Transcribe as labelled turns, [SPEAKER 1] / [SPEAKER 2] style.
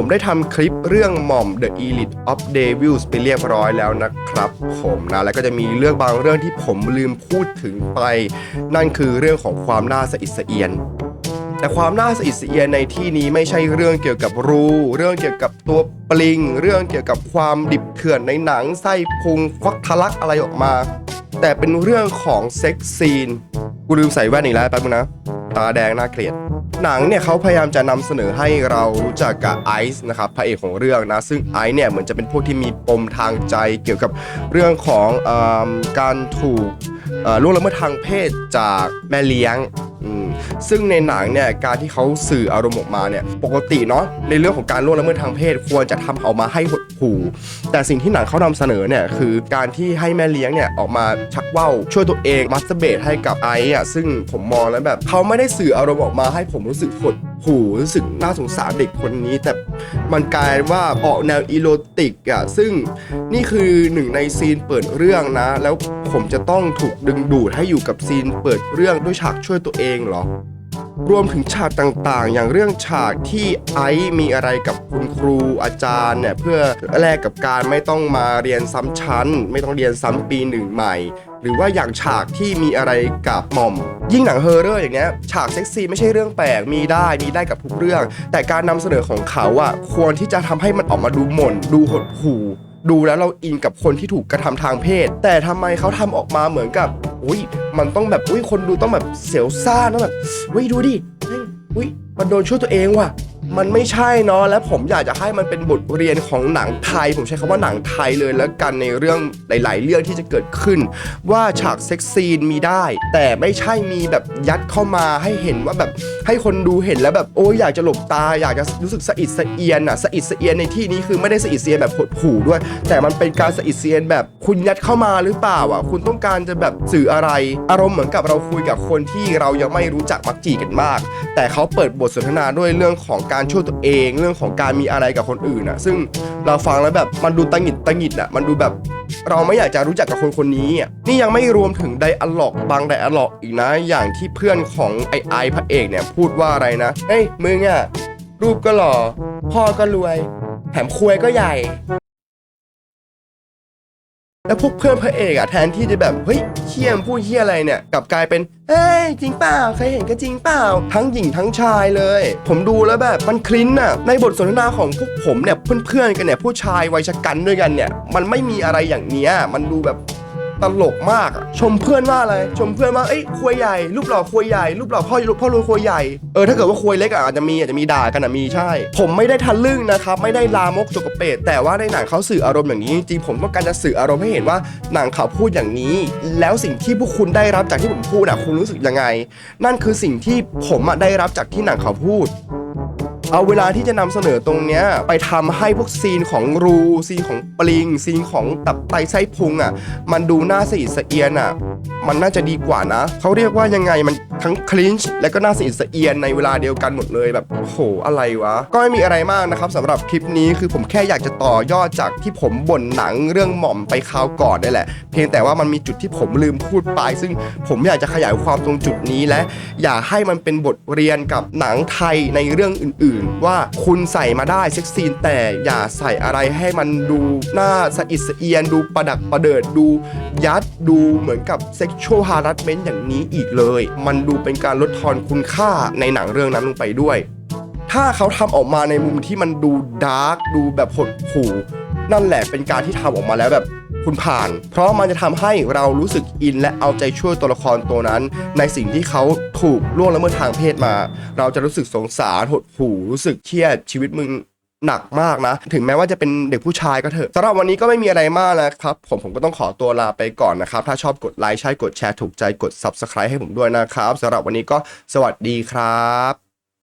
[SPEAKER 1] ผมได้ทำคลิปเรื่องหม่อม The Elite of Devils ไปเรียบร้อยแล้วนะครับ ผมนะ แล้วก็จะมีเรื่องบางเรื่องที่ผมลืมพูดถึงไป นั่นคือเรื่องของความน่าสะอิดสะเอียนแต่ความน่าสะอิดสะเอียนในที่นี้ไม่ใช่เรื่องเกี่ยวกับรู เรื่องเกี่ยวกับตัวปลิง เรื่องเกี่ยวกับความดิบเถื่อนในหนังไส้พุงควักทะลักอะไรออกมา แต่เป็นเรื่องของเซ็กซีน กูลืมใส่แว่นอีกแล้วแป๊บนึงนะ ตาแดงน่าเกลียด หนังเนี่ยเขาพยายามจะนำเสนอให้เรารู้จักกับไอซ์นะครับพระเอกของเรื่องนะซึ่งไอซ์เนี่ยเหมือนจะเป็นพวกที่มีปมทางใจเกี่ยวกับเรื่องของอการถูกล่วงละเมิดทางเพศจากแม่เลี้ยง ซึ่งในหนังเนี่ยการที่เขาสื่ออารมณ์ออกมาเนี่ยปกติเนาะในเรื่องของการล่วงละเมิดทางเพศควรจะทำออกมาให้หดหู่แต่สิ่งที่หนังเขานำเสนอเนี่ยคือการที่ให้แม่เลี้ยงเนี่ยออกมาชักว่าวช่วยตัวเองมัสเตอร์เบทให้กับไอซ์อะซึ่งผมมองแล้วแบบเขาไม่ได้สื่ออารมณ์ออกมาให้ผมรู้สึกหด หูรู้สึกน่าสงสารเด็กคนนี้ แต่มันกลายว่าออกแนวอีโรติกอะซึ่งนี่คือหนึ่งในซีนเปิดเรื่องนะ แล้วผมจะต้องถูกดึงดูดให้อยู่กับซีนเปิดเรื่องด้วยฉากช่วยตัวเองเหรอ รวมถึงฉากต่างๆ อย่างเรื่องฉากที่ไอซ์มีอะไรกับคุณครูอาจารย์เนี่ยเพื่อแลกกับการไม่ต้องมาเรียนซ้ำชั้น ไม่ต้องเรียนซ้ำปีหนึ่งใหม่หรือว่าอย่างฉากที่มีอะไรกับหม่อม ยิ่งหนังเฮอร์เรอร์อย่างเงี้ยฉากเซ็กซี่ไม่ใช่เรื่องแปลกมีได้มีได้กับทุกเรื่อง แต่การนำเสนอของเขาอะควรที่จะทำให้มันออกมาดูหม่น ดูหดหู่ดูแล้วเราอินกับคนที่ถูกกระทำทางเพศ แต่ทำไมเขาทำออกมาเหมือนกับ อุ้ยมันต้องแบบอุ้ยคนดูต้องแบบเสียวซ่านต้องแบบอุ้ยดูดิแม่งอุ้ยมันโดนช่วยตัวเองว่ะ มันไม่ใช่เนาะและผมอยากจะให้มันเป็นบทเรียนของหนังไทย ผมใช้คำว่าหนังไทยเลยแล้วกันในเรื่องหลาย ๆ เรื่องที่จะเกิดขึ้น ว่าฉากเซ็กซีนมีได้ แต่ไม่ใช่มีแบบยัดเข้ามาให้เห็นว่าแบบให้คนดูเห็นแล้วแบบโอ้ยอยากจะหลบตา อยากจะรู้สึกสะอิดสะเอียนอะสะอิดสะเอียนในที่นี้คือไม่ได้สะอิดสะเอียนแบบหดหู่ด้วย แต่มันเป็นการสะอิดสะเอียนแบบคุณยัดเข้ามาหรือเปล่าอะคุณต้องการจะแบบสื่ออะไร อารมณ์เหมือนกับเราคุยกับคนที่เรายังไม่รู้จักมักจีกันมาก แต่เขาเปิดบทสนทนาด้วยเรื่องของการการช่วยตัวเองเรื่องของการมีอะไรกับคนอื่นอะ ซึ่งเราฟังแล้วแบบมันดูตังหิดตังหิดอะ มันดูแบบเราไม่อยากจะรู้จักกับคนคนนี้อะนี่ยังไม่รวมถึงไดอะล็อกบางไดอะล็อกอีกนะ อย่างที่เพื่อนของไอไอพระเอกเนี่ยพูดว่าอะไรนะเฮ้ยมึงอะรูปก็หล่อพ่อก็รวยแถมควยก็ใหญ่ แล้วพวกเพื่อนพระเอกอะแทนที่จะแบบเฮ้ยเฮี้ยมพูดเฮี้ยอะไรเนี่ยกลับกลายเป็นเฮ้ยจริงเปล่าใครเห็นก็จริงเปล่า ทั้งหญิงทั้งชายเลย ผมดูแล้วแบบมันคลิ้นอะในบทสนทนาของพวกผมเนี่ยเพื่อนๆกันเนี่ยผู้ชายวัยชะกันด้วยกันเนี่ยมันไม่มีอะไรอย่างเนี้ยมันดูแบบ ตลกมากอะชมเพื่อนว่าอะไร ชมเพื่อนว่าเอ้ยควยใหญ่รูปหล่อควยใหญ่รูปหล่อพ่อพ่อรวยควยใหญ่ เออถ้าเกิดว่าควยเล็กอะอาจจะมีอาจจะมีด่ากันอะมีใช่ ผมไม่ได้ทะลึ่งนะครับไม่ได้ลามกจกเปรตแต่ว่าในหนังเขาสื่ออารมณ์อย่างนี้จริงผมต้องการจะสื่ออารมณ์ให้เห็นว่าหนังเขาพูดอย่างนี้ แล้วสิ่งที่พวกคุณได้รับจากที่ผมพูดอะคุณรู้สึกยังไง นั่นคือสิ่งที่ผมอะได้รับจากที่หนังเขาพูด เอาเวลาที่จะนำเสนอตรงเนี้ยไปทำให้พวกซีนของรูซีนของปลิง ซีนของตับไตไส้พุงอะมันดูน่าสะอิดสะเอียนอะ มันน่าจะดีกว่านะ เขาเรียกว่ายังไงมันทั้งคลินช์และก็น่าสะอิดสะเอียนในเวลาเดียวกันหมดเลยแบบโอ้โหอะไรวะ ก็ไม่มีอะไรมากนะครับสำหรับคลิปนี้คือผมแค่อยากจะต่อยอดจากที่ผมบ่นหนังเรื่องหม่อมไปคราวก่อนนี่แหละ เพียงแต่ว่ามันมีจุดที่ผมลืมพูดไป ซึ่งผมอยากจะขยายความตรงจุดนี้และ อย่าให้มันเป็นบทเรียนกับหนังไทยในเรื่องอื่น ๆ ว่าคุณใส่มาได้เซ็กซีนแต่อย่าใส่อะไรให้มันดูน่าสะอิดสะเอียน ดูประดักประเดิดดูยัดดูเหมือนกับเซ็กชวลฮาร์ s เมนต์อย่างนี้อีกเลย มันดูเป็นการลดทอนคุณค่าในหนังเรื่องนั้นลงไปด้วย ถ้าเขาทำออกมาในมุมที่มันดูดาร์กดูแบบหดหู่นั่นแหละเป็นการที่ทำออกมาแล้วแบบคุณผ่าน เพราะมันจะทำให้เรารู้สึกอินและเอาใจช่วยตัวละครตัวนั้น ในสิ่งที่เขาถูกล่วงละเมิดทางเพศมา เราจะรู้สึกสงสารหดหู่รู้สึกเครียดชีวิตมึง หนักมากนะ ถึงแม้ว่าจะเป็นเด็กผู้ชายก็เถอะสำหรับวันนี้ก็ไม่มีอะไรมากนะครับ ผมผมก็ต้องขอตัวลาไปก่อนนะครับ ถ้าชอบกดไลค์ใช่กดแชร์ถูกใจกด Subscribe ให้ผมด้วยนะครับสำหรับวันนี้ก็สวัสดีครับ